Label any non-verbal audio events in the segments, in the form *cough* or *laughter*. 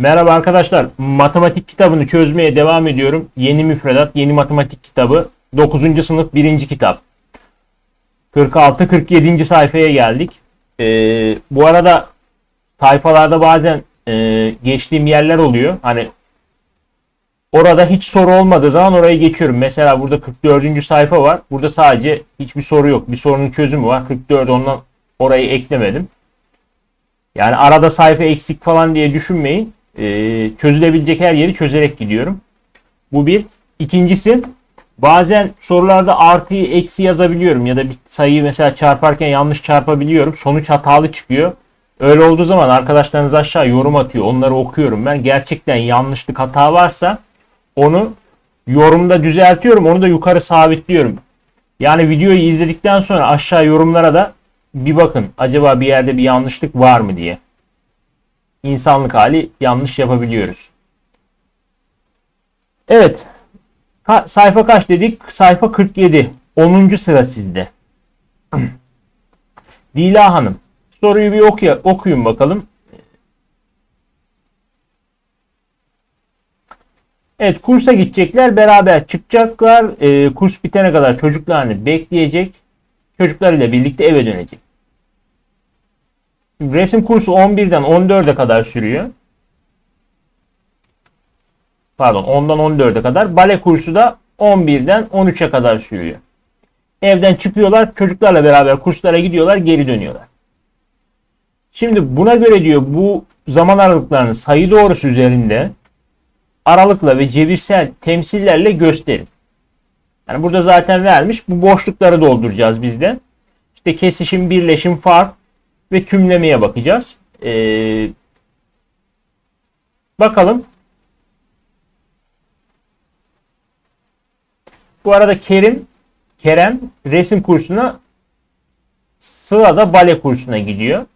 Merhaba arkadaşlar. Matematik kitabını çözmeye devam ediyorum. Yeni müfredat, yeni matematik kitabı. 9. sınıf 1. kitap. 46-47. sayfaya geldik. Ee, bu arada sayfalarda bazen e, geçtiğim yerler oluyor. Hani orada hiç soru olmadığı zaman oraya geçiyorum. Mesela burada 44. sayfa var. Burada sadece hiçbir soru yok. Bir sorunun çözümü var. 44 ondan orayı eklemedim. Yani arada sayfa eksik falan diye düşünmeyin. Ee, çözülebilecek her yeri çözerek gidiyorum. Bu bir. İkincisi bazen sorularda artıyı eksi yazabiliyorum ya da bir sayıyı mesela çarparken yanlış çarpabiliyorum. Sonuç hatalı çıkıyor. Öyle olduğu zaman arkadaşlarınız aşağı yorum atıyor. Onları okuyorum ben. Gerçekten yanlışlık hata varsa onu yorumda düzeltiyorum. Onu da yukarı sabitliyorum. Yani videoyu izledikten sonra aşağı yorumlara da bir bakın. Acaba bir yerde bir yanlışlık var mı diye. İnsanlık hali yanlış yapabiliyoruz. Evet. Ka- sayfa kaç dedik? Sayfa 47. 10. sıra sizde. *clears throat* Dila Hanım. Soruyu bir okuya, okuyun bakalım. Evet kursa gidecekler. Beraber çıkacaklar. Ee, kurs bitene kadar çocuklarını bekleyecek. Çocuklarıyla birlikte eve dönecek. Resim kursu 11'den 14'e kadar sürüyor. Pardon 10'dan 14'e kadar. Bale kursu da 11'den 13'e kadar sürüyor. Evden çıkıyorlar. Çocuklarla beraber kurslara gidiyorlar. Geri dönüyorlar. Şimdi buna göre diyor bu zaman aralıklarını sayı doğrusu üzerinde aralıkla ve cebirsel temsillerle gösterin. Yani burada zaten vermiş. Bu boşlukları dolduracağız biz de. İşte kesişim, birleşim, fark ve tümlemeye bakacağız. Ee, bakalım. Bu arada Kerim, Kerem resim kursuna Sıla da bale kursuna gidiyor.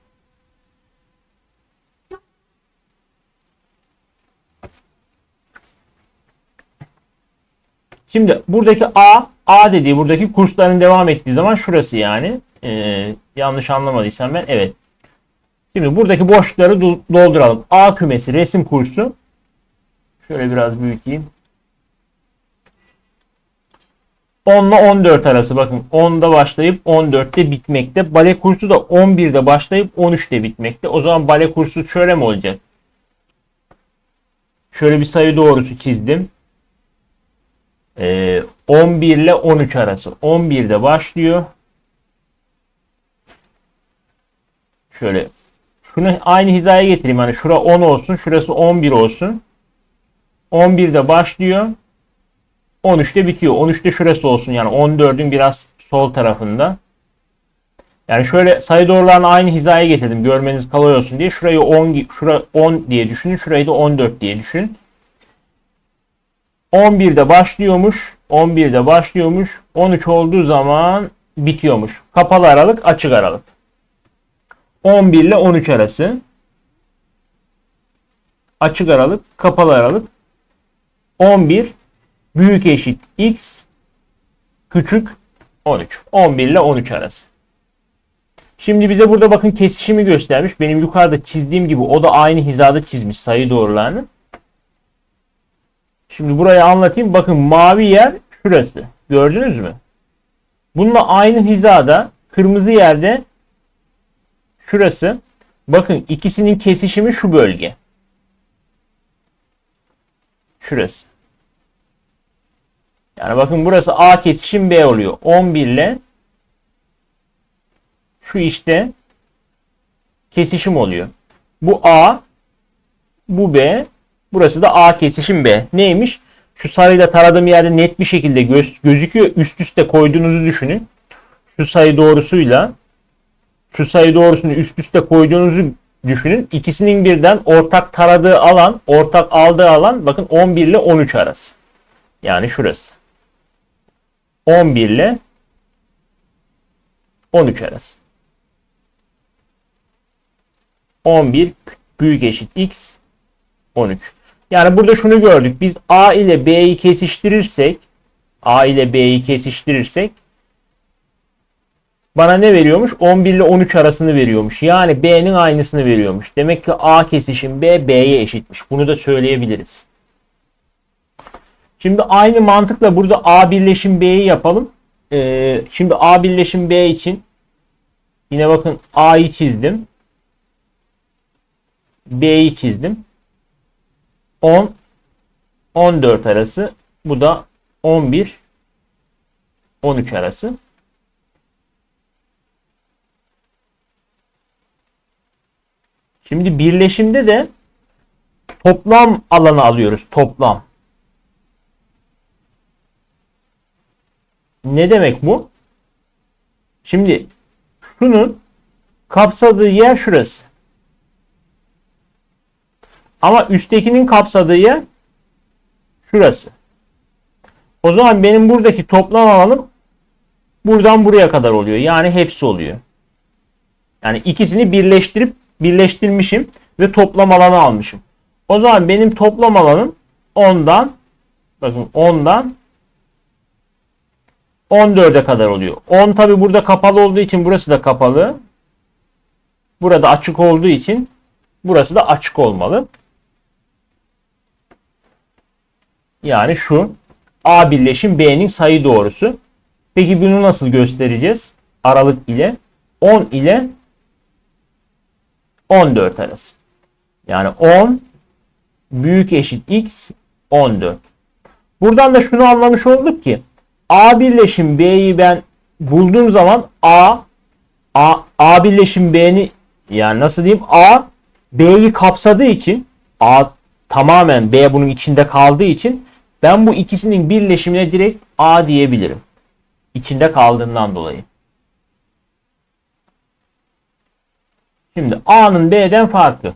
Şimdi buradaki A, A dediği buradaki kursların devam ettiği zaman şurası yani. Ee, yanlış anlamadıysam ben evet. Şimdi buradaki boşlukları dolduralım. A kümesi resim kursu. Şöyle biraz büyüteyim. 10 ile 14 arası bakın 10'da başlayıp 14'te bitmekte. Bale kursu da 11'de başlayıp 13'te bitmekte. O zaman bale kursu şöyle mi olacak? Şöyle bir sayı doğrusu çizdim. Ee, 11 ile 13 arası. 11'de başlıyor. Şöyle şunu aynı hizaya getireyim. Hani şura 10 olsun. Şurası 11 olsun. 11'de başlıyor. 13'te bitiyor. 13'te şurası olsun. Yani 14'ün biraz sol tarafında. Yani şöyle sayı doğrularını aynı hizaya getirdim. Görmeniz kolay olsun diye. Şurayı 10 şura 10 diye düşünün. Şurayı da 14 diye düşünün. 11'de başlıyormuş. 11'de başlıyormuş. 13 olduğu zaman bitiyormuş. Kapalı aralık, açık aralık. 11 ile 13 arası. Açık aralık, kapalı aralık. 11 büyük eşit x küçük 13. 11 ile 13 arası. Şimdi bize burada bakın kesişimi göstermiş. Benim yukarıda çizdiğim gibi o da aynı hizada çizmiş sayı doğrularını. Şimdi burayı anlatayım. Bakın mavi yer şurası. Gördünüz mü? Bununla aynı hizada kırmızı yerde şurası. Bakın ikisinin kesişimi şu bölge. Şurası. Yani bakın burası A kesişim B oluyor. 11 ile şu işte kesişim oluyor. Bu A, bu B, burası da A kesişim B. Neymiş? Şu sarıyla taradığım yerde net bir şekilde göz, gözüküyor. Üst üste koyduğunuzu düşünün. Şu sayı doğrusuyla şu sayı doğrusunu üst üste koyduğunuzu düşünün. İkisinin birden ortak taradığı alan, ortak aldığı alan bakın 11 ile 13 arası. Yani şurası. 11 ile 13 arası. 11 büyük eşit x 13. Yani burada şunu gördük. Biz A ile B'yi kesiştirirsek A ile B'yi kesiştirirsek bana ne veriyormuş? 11 ile 13 arasını veriyormuş. Yani B'nin aynısını veriyormuş. Demek ki A kesişim B, B'ye eşitmiş. Bunu da söyleyebiliriz. Şimdi aynı mantıkla burada A birleşim B'yi yapalım. Ee, şimdi A birleşim B için yine bakın A'yı çizdim. B'yi çizdim. 10 14 arası. Bu da 11 13 arası. Şimdi birleşimde de toplam alanı alıyoruz. Toplam. Ne demek bu? Şimdi şunun kapsadığı yer şurası. Ama üsttekinin kapsadığı yer şurası. O zaman benim buradaki toplam alanım buradan buraya kadar oluyor. Yani hepsi oluyor. Yani ikisini birleştirip birleştirmişim ve toplam alanı almışım. O zaman benim toplam alanım 10'dan bakın 10'dan 14'e kadar oluyor. 10 tabi burada kapalı olduğu için burası da kapalı. Burada açık olduğu için burası da açık olmalı. Yani şu A birleşim B'nin sayı doğrusu. Peki bunu nasıl göstereceğiz? Aralık ile 10 ile 14 arası. Yani 10 büyük eşit x 14. Buradan da şunu anlamış olduk ki A birleşim B'yi ben bulduğum zaman A A, A birleşim B'ni yani nasıl diyeyim A B'yi kapsadığı için A tamamen B bunun içinde kaldığı için ben bu ikisinin birleşimine direkt A diyebilirim. İçinde kaldığından dolayı. Şimdi A'nın B'den farkı.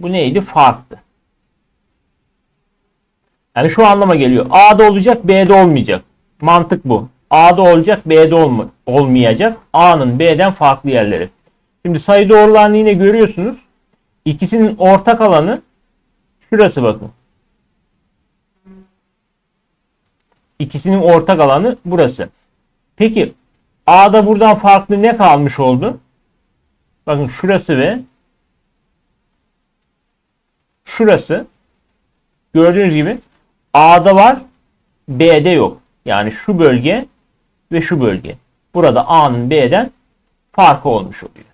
Bu neydi? Farktı. Yani şu anlama geliyor. A'da olacak, B'de olmayacak. Mantık bu. A'da olacak, B'de olma, olmayacak. A'nın B'den farklı yerleri. Şimdi sayı doğrularını yine görüyorsunuz. İkisinin ortak alanı şurası bakın. İkisinin ortak alanı burası. Peki A'da buradan farklı ne kalmış oldu? Bakın şurası ve şurası gördüğünüz gibi A'da var B'de yok. Yani şu bölge ve şu bölge. Burada A'nın B'den farkı olmuş oluyor.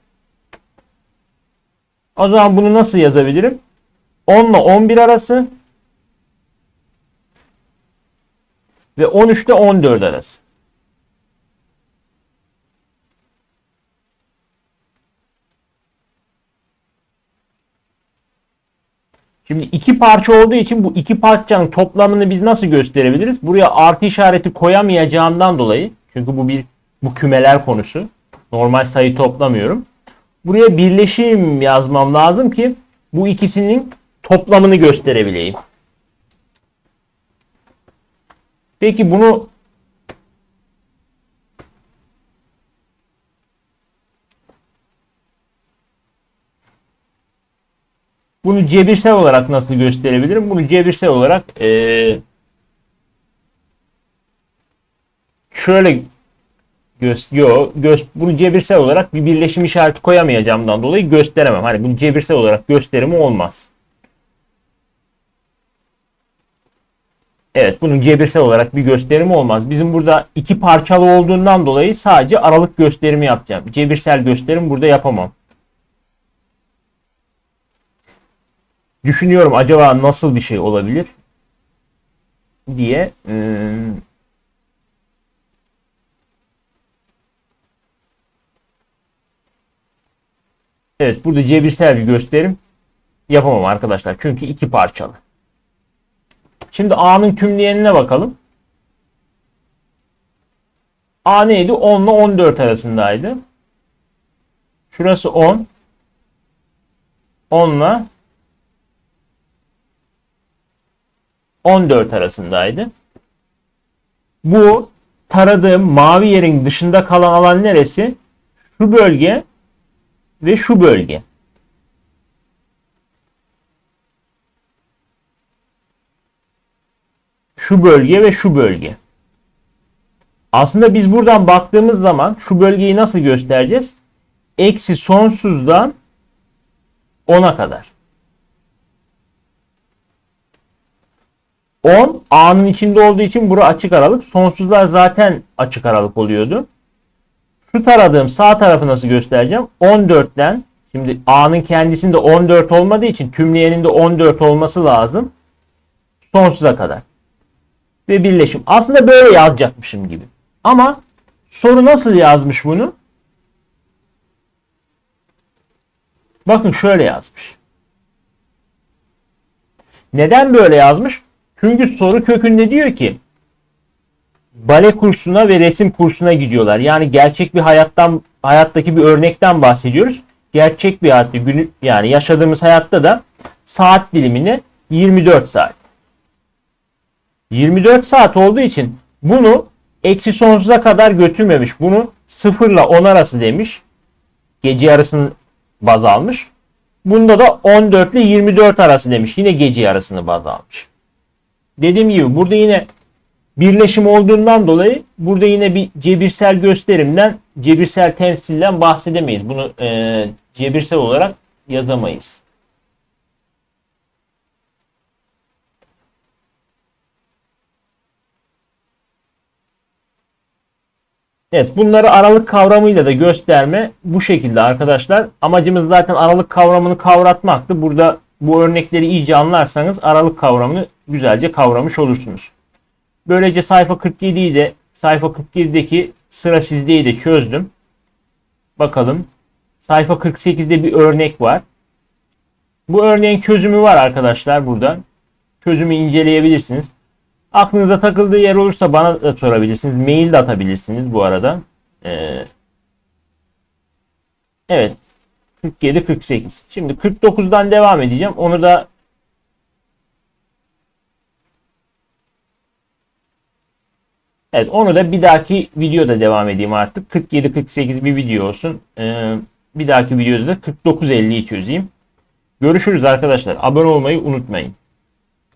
O zaman bunu nasıl yazabilirim? 10 ile 11 arası ve 13 ile 14 arası. Şimdi iki parça olduğu için bu iki parçanın toplamını biz nasıl gösterebiliriz? Buraya artı işareti koyamayacağımdan dolayı çünkü bu bir bu kümeler konusu. Normal sayı toplamıyorum. Buraya birleşim yazmam lazım ki bu ikisinin toplamını gösterebileyim. Peki bunu Bunu cebirsel olarak nasıl gösterebilirim? Bunu cebirsel olarak ee, şöyle göz, yo, bunu cebirsel olarak bir birleşim işareti koyamayacağımdan dolayı gösteremem. Hani bunu cebirsel olarak gösterimi olmaz. Evet bunun cebirsel olarak bir gösterimi olmaz. Bizim burada iki parçalı olduğundan dolayı sadece aralık gösterimi yapacağım. Cebirsel gösterim burada yapamam. Düşünüyorum acaba nasıl bir şey olabilir diye. Ee, evet burada cebirsel bir gösterim yapamam arkadaşlar. Çünkü iki parçalı. Şimdi A'nın tümleyenine bakalım. A neydi? 10 ile 14 arasındaydı. Şurası 10. 10 ile 14 arasındaydı. Bu taradığım mavi yerin dışında kalan alan neresi? Şu bölge ve şu bölge. Şu bölge ve şu bölge. Aslında biz buradan baktığımız zaman şu bölgeyi nasıl göstereceğiz? Eksi sonsuzdan 10'a kadar. 10 A'nın içinde olduğu için bura açık aralık. Sonsuzlar zaten açık aralık oluyordu. Şu taradığım sağ tarafı nasıl göstereceğim? 14'ten şimdi A'nın kendisinde 14 olmadığı için tümleyenin de 14 olması lazım. Sonsuza kadar. Ve birleşim. Aslında böyle yazacakmışım gibi. Ama soru nasıl yazmış bunu? Bakın şöyle yazmış. Neden böyle yazmış? Çünkü soru kökünde diyor ki bale kursuna ve resim kursuna gidiyorlar. Yani gerçek bir hayattan hayattaki bir örnekten bahsediyoruz. Gerçek bir hayatta günü yani yaşadığımız hayatta da saat dilimini 24 saat. 24 saat olduğu için bunu eksi sonsuza kadar götürmemiş. Bunu 0 ile 10 arası demiş. Gece yarısını baz almış. Bunda da 14 ile 24 arası demiş. Yine gece yarısını baz almış. Dediğim gibi burada yine birleşim olduğundan dolayı burada yine bir cebirsel gösterimden, cebirsel temsilden bahsedemeyiz. Bunu e, cebirsel olarak yazamayız. Evet bunları aralık kavramıyla da gösterme bu şekilde arkadaşlar. Amacımız zaten aralık kavramını kavratmaktı. Burada bu örnekleri iyice anlarsanız aralık kavramını güzelce kavramış olursunuz. Böylece sayfa 47'yi de sayfa 47'deki sıra sizdeyi de çözdüm. Bakalım. Sayfa 48'de bir örnek var. Bu örneğin çözümü var arkadaşlar burada. Çözümü inceleyebilirsiniz. Aklınıza takıldığı yer olursa bana da sorabilirsiniz. Mail de atabilirsiniz bu arada. Ee, evet. 47 48. Şimdi 49'dan devam edeceğim. Onu da Evet onu da bir dahaki videoda devam edeyim artık. 47-48 bir video olsun. Ee, bir dahaki videoda da 49-50'yi çözeyim. Görüşürüz arkadaşlar. Abone olmayı unutmayın.